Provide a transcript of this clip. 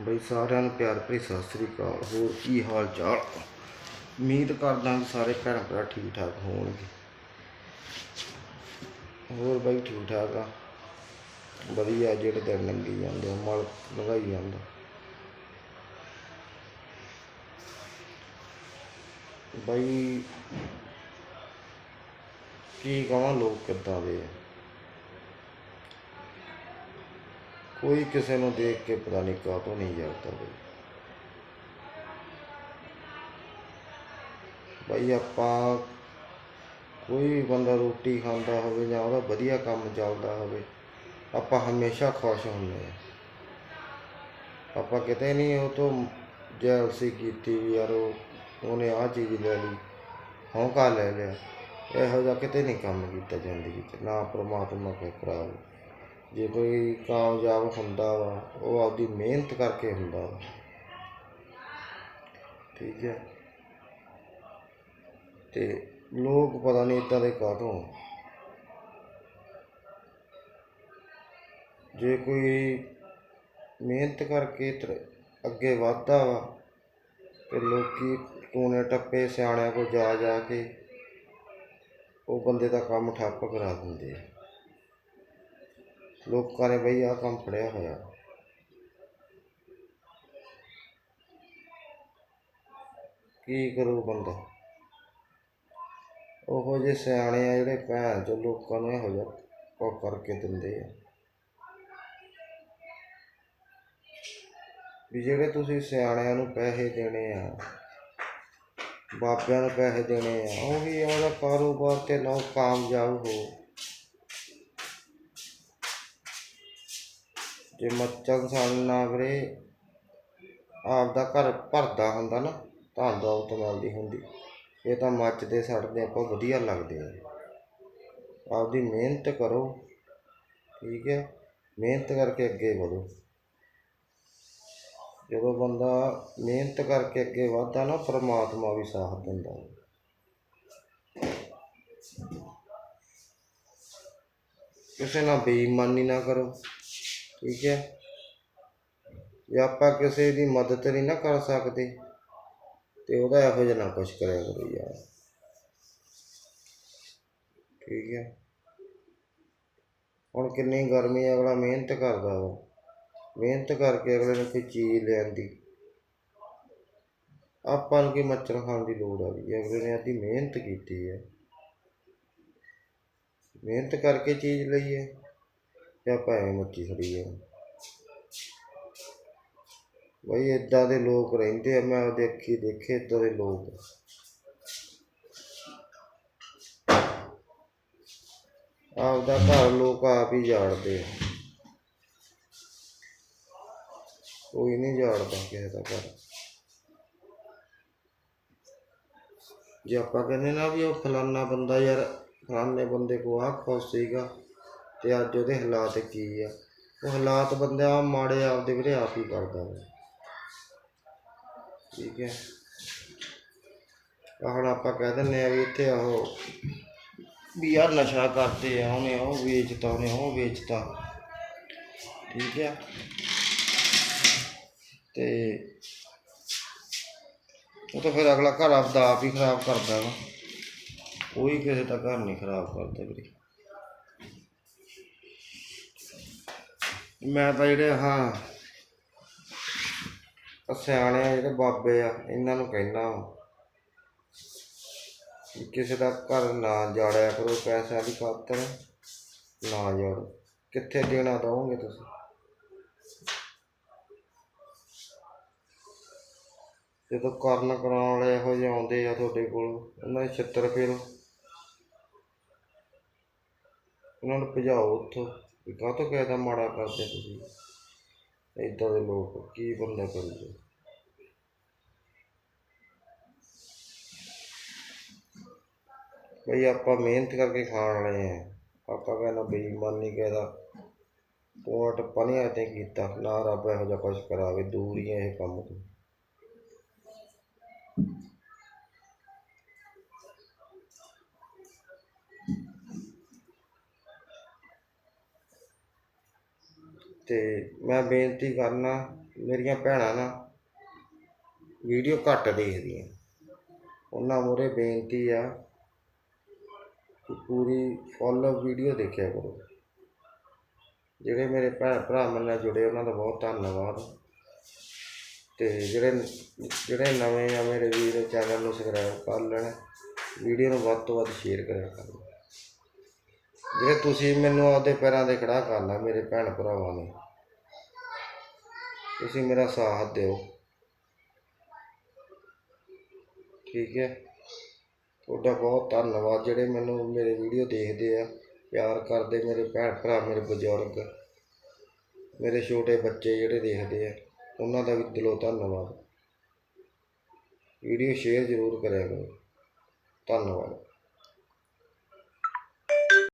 ਬਈ ਸਾਰਿਆਂ ਨੂੰ ਪਿਆਰ ਭਰੀ ਸਤਿ ਸ੍ਰੀ ਅਕਾਲ, ਹੋਰ ਕੀ ਹਾਲ ਚਾਲ? ਉਮੀਦ ਕਰਦਾ ਕਿ ਸਾਰੇ ਭੈਣ ਭਰਾ ਠੀਕ ਠਾਕ ਹੋਣਗੇ। ਹੋਰ ਬਈ ਠੀਕ ਠਾਕ ਆ? ਵਧੀਆ, ਜਿਹੜੇ ਦਿਨ ਲੰਘੀ ਜਾਂਦੇ ਆ, ਮਲ ਲੰਘਾਈ ਜਾਂਦਾ ਬਈ ਕੀ ਕਹਾਂ ਲੋਕ ਕਿੱਦਾਂ ਦੇ ਆ? ਕੋਈ ਕਿਸੇ ਨੂੰ ਦੇਖ ਕੇ ਪਤਾ ਨਹੀਂ ਕਾਹਤੋਂ ਨਹੀਂ ਜਾਂਦਾ ਬਈ ਬਈ ਆਪਾਂ ਕੋਈ ਬੰਦਾ ਰੋਟੀ ਖਾਂਦਾ ਹੋਵੇ ਜਾਂ ਉਹਦਾ ਵਧੀਆ ਕੰਮ ਚੱਲਦਾ ਹੋਵੇ, ਆਪਾਂ ਹਮੇਸ਼ਾ ਖੁਸ਼ ਹੁੰਦੇ ਆ ਆਪਾਂ ਕਿਤੇ ਨਹੀਂ ਉਹ ਤੋਂ ਜੈਲਸੀ ਕੀਤੀ ਵੀ ਯਾਰ ਉਹ, ਉਹਨੇ ਆਹ ਚੀਜ਼ ਲੈ ਲਈ, ਹੌਂਕਾ ਲੈ ਲਿਆ। ਇਹੋ ਜਿਹਾ ਕਿਤੇ ਨਹੀਂ ਕੰਮ ਕੀਤਾ ਜ਼ਿੰਦਗੀ 'ਚ, ਨਾ ਪ੍ਰਮਾਤਮਾ ਕੋਈ ਕਰਾਵੇ ਜੇ ਕੋਈ ਕਾਮਯਾਬ ਹੁੰਦਾ ਵਾ, ਉਹ ਆਪਦੀ ਮਿਹਨਤ ਕਰਕੇ ਹੁੰਦਾ ਵਾ। ਠੀਕ ਹੈ। ਤੇ ਲੋਕ ਪਤਾ ਨਹੀਂ ਇਦਾਂ ਦੇ ਕਾਹਤੋਂ ਜੇ ਕੋਈ ਮਿਹਨਤ ਕਰਕੇ ਅੱਗੇ ਵੱਧਦਾ ਵਾ, ਤੇ ਲੋਕੀ ਟੂਣੇ ਟੱਪੇ ਸਿਆਣਿਆਂ ਕੋਲ ਜਾ ਜਾ ਕੇ ਉਹ ਬੰਦੇ ਦਾ ਕੰਮ ਠੱਪ ਕਰਾ ਦਿੰਦੇ ਆ। ਲੋਕਾਂ ਨੇ ਬਈ ਆਹ ਕੰਮ ਫੜਿਆ ਹੋਇਆ। ਕੀ ਕਰੂ ਬੰਦਾ? ਉਹੋ ਜਿਹੇ ਸਿਆਣੇ ਆ ਜਿਹੜੇ ਭੈਣ ਚੋ ਲੋਕਾਂ ਨੂੰ ਇਹੋ ਜਿਹਾ ਉਹ ਕਰਕੇ ਦਿੰਦੇ ਆ। ਵੀ ਜਿਹੜੇ ਤੁਸੀਂ ਸਿਆਣਿਆਂ ਨੂੰ ਪੈਸੇ ਦੇਣੇ ਆ, ਬਾਬਿਆਂ ਨੂੰ ਪੈਸੇ ਦੇਣੇ ਆ, ਉਹ ਵੀ ਉਹਦਾ ਕਾਰੋਬਾਰ ਤੇ ਨਾ ਕਾਮਯਾਬ ਹੋ। ਜੇ ਮੱਚਣ ਇਨਸਾਨ ਨਾ ਵੀਰੇ, ਆਪਦਾ ਘਰ ਭਰਦਾ ਹੁੰਦਾ ਨਾ, ਤਾਂ ਦੌਲਤ ਮਿਲਦੀ ਹੁੰਦੀ। ਇਹ ਤਾਂ ਮੱਚਦੇ ਸੜਦੇ ਆਪਾਂ ਵਧੀਆ ਲੱਗਦੇ ਆ। ਆਪਦੀ ਮਿਹਨਤ ਕਰੋ, ਠੀਕ ਹੈ? ਮਿਹਨਤ ਕਰਕੇ ਅੱਗੇ ਵਧੋ। ਜਦੋਂ ਬੰਦਾ ਮਿਹਨਤ ਕਰਕੇ ਅੱਗੇ ਵਧਦਾ ਨਾ, ਪਰਮਾਤਮਾ ਵੀ ਸਾਥ ਦਿੰਦਾ। ਕਿਸੇ ਨਾਲ ਬੇਈਮਾਨੀ ਨਾ ਕਰੋ। ਠੀਕ ਹੈ। ਜੇ ਆਪਾਂ ਕਿਸੇ ਦੀ ਮਦਦ ਨਹੀਂ ਨਾ ਕਰ ਸਕਦੇ ਤੇ ਉਹਦਾ ਇਹੋ ਜਿਹਾ ਨਾ ਕੁਛ ਕਰਿਆ ਕਰੋ ਯਾਰ। ਠੀਕ ਹੈ। ਹੁਣ ਕਿੰਨੀ ਗਰਮੀ ਹੈ, ਅਗਲਾ ਮਿਹਨਤ ਕਰਦਾ ਵਾ। ਮਿਹਨਤ ਕਰਕੇ ਅਗਲੇ ਨੂੰ ਕੋਈ ਚੀਜ਼ ਲੈਣ ਦੀ। ਆਪਾਂ ਨੂੰ ਕੀ ਮੱਛਰ ਖਾਣ ਦੀ ਲੋੜ ਆ ਗਈ ਅਗਲੇ ਨੇ ਆਦੀ ਮਿਹਨਤ ਕੀਤੀ ਹੈ। ਮਿਹਨਤ ਕਰਕੇ ਚੀਜ਼ ਲਈ ਹੈ। ਤੇ ਆਪਾਂ ਐਵੇਂ ਮੱਛੀ ਖੜੀ ਹੈ ਬਈ ਇਦਾਂ ਦੇ ਲੋਕ ਰਹਿੰਦੇ ਆ, ਮੈਂ ਦੇਖੀ ਦੇਖੇ ਇਦਾਂ ਦੇ ਲੋਕ। ਆਪਦਾ ਘਰ ਲੋਕ ਆਪ ਹੀ ਜਾੜਦੇ ਆ। ਕੋਈ ਨਹੀਂ ਜਾੜਦਾ ਕਿਸੇ ਦਾ ਘਰ। ਜੇ ਆਪਾਂ ਕਹਿੰਦੇ ਨਾ ਵੀ ਉਹ ਫਲਾਨਾ ਬੰਦਾ ਯਾਰ, ਫਲਾਨੇ ਬੰਦੇ ਕੋ ਆਹ ਖੁਸ਼ ਸੀਗਾ। ਅਤੇ ਅੱਜ ਉਹਦੇ ਹਾਲਾਤ ਕੀ ਆ? ਉਹ ਹਾਲਾਤ ਬੰਦਾ ਮਾੜੇ ਆਪਦੇ ਵੀਰੇ ਆਪ ਹੀ ਕਰਦਾ ਵਾ। ਠੀਕ ਹੈ। ਹੁਣ ਆਪਾਂ ਕਹਿ ਦਿੰਦੇ ਆ ਵੀ ਇੱਥੇ ਉਹ ਵੀ ਯਾਰ ਨਸ਼ਾ ਕਰਦੇ ਆ, ਉਹਨੇ ਉਹ ਵੇਚਤਾ, ਉਹਨੇ ਉਹ ਵੇਚਤਾ। ਠੀਕ ਹੈ। ਤੇ ਉਹ ਤਾਂ ਫਿਰ ਅਗਲਾ ਘਰ ਆਪਦਾ ਆਪ ਹੀ ਖਰਾਬ ਕਰਦਾ ਵਾ। ਕੋਈ ਕਿਸੇ ਦਾ ਘਰ ਨਹੀਂ ਖਰਾਬ ਕਰਦਾ ਵੀਰੇ। ਮੈਂ ਤਾਂ ਜਿਹੜੇ ਹਾਂ ਆਹ ਸਿਆਣੇ ਆ ਜਿਹੜੇ ਬਾਬੇ ਆ, ਇਹਨਾਂ ਨੂੰ ਕਹਿਣਾ ਕਿਸੇ ਦਾ ਘਰ ਨਾ ਜਾੜਿਆ ਕਰੋ, ਪੈਸਿਆਂ ਦੀ ਖਾਤਰ ਨਾ ਜਾੜੋ। ਕਿੱਥੇ ਦੇਣਾ ਦਵੋਗੇ ਤੁਸੀਂ? ਜਦੋਂ ਕਰਨ ਕਰਾਉਣ ਵਾਲੇ ਇਹੋ ਜਿਹੇ ਆਉਂਦੇ ਆ ਤੁਹਾਡੇ ਕੋਲ, ਉਹਨਾਂ ਦੇ ਛਿੱਤਰ ਫੇਰੋ। ਉਹਨਾਂ ਨੂੰ ਭਜਾਓ ਉੱਥੋਂ। ਵੀ ਕਾਹਤੋਂ ਕਿਸੇ ਦਾ ਮਾੜਾ ਕਰਦੇ ਤੁਸੀਂ? ਏਦਾਂ ਦੇ ਲੋਕ, ਕੀ ਬੰਦਾ ਕਰੂਗਾ ਬਈ ਆਪਾਂ ਮਿਹਨਤ ਕਰਕੇ ਖਾਣ ਵਾਲੇ ਆ। ਆਪਾਂ ਕਹਿੰਦਾ ਬੇਈਮਾਨੀ ਕਹਿਦਾ। ਪੋਟ ਪਨੀਆ ਤੇ ਕੀਤਾ। ਨਾ ਰੱਬ ਇਹੋ ਜਿਹਾ ਕੁਛ ਕਰਾਵੇ। ਦੂਰ ਹੀ ਆ ਇਹ ਕੰਮ ਤੋਂ। ਤੇ ਮੈਂ ਬੇਨਤੀ ਕਰਨਾ, ਮੇਰੀਆਂ ਭੈਣਾਂ ਨਾ ਵੀਡੀਓ ਘੱਟ ਦੇਖਦੀਆਂ। ਉਹਨਾਂ ਮੂਹਰੇ ਬੇਨਤੀ ਆ ਕਿ ਪੂਰੀ ਫੁੱਲ ਵੀਡੀਓ ਦੇਖਿਆ ਕਰੋ। ਜਿਹੜੇ ਮੇਰੇ ਭੈਣ ਭਰਾ ਮੇਰੇ ਨਾਲ ਜੁੜੇ, ਉਹਨਾਂ ਦਾ ਬਹੁਤ ਧੰਨਵਾਦ। ਤੇ ਜਿਹੜੇ ਜਿਹੜੇ ਨਵੇਂ ਆ ਮੇਰੇ ਵੀਰ ਚੈਨਲ ਨੂੰ ਸਬਸਕ੍ਰਾਈਬ ਕਰ ਲੈਣ। ਵੀਡੀਓ ਨੂੰ ਵੱਧ ਤੋਂ ਵੱਧ ਸ਼ੇਅਰ ਕਰਿਆ ਕਰੋ। ਜਿਹੜੇ ਤੁਸੀਂ ਮੈਨੂੰ ਆਪਦੇ ਪੈਰਾਂ ਤੇ ਖੜਾ ਕਰਨਾ ਮੇਰੇ ਭੈਣ ਭਰਾਵਾਂ ਨੇ। ਤੁਸੀਂ ਮੇਰਾ ਸਾਥ ਦਿਓ। ਠੀਕ ਹੈ? ਤੁਹਾਡਾ ਬਹੁਤ ਧੰਨਵਾਦ ਜਿਹੜੇ ਮੈਨੂੰ ਮੇਰੇ ਵੀਡੀਓ ਦੇਖਦੇ ਆ। ਪਿਆਰ ਕਰਦੇ ਮੇਰੇ ਭੈਣ ਭਰਾ, ਮੇਰੇ ਬਜ਼ੁਰਗ, ਮੇਰੇ ਛੋਟੇ ਬੱਚੇ ਜਿਹੜੇ ਦੇਖਦੇ ਆ, ਉਹਨਾਂ ਦਾ ਵੀ ਦਿਲੋਂ ਧੰਨਵਾਦ। ਵੀਡੀਓ ਸ਼ੇਅਰ ਜ਼ਰੂਰ ਕਰਿਆ ਕਰੋ। ਧੰਨਵਾਦ।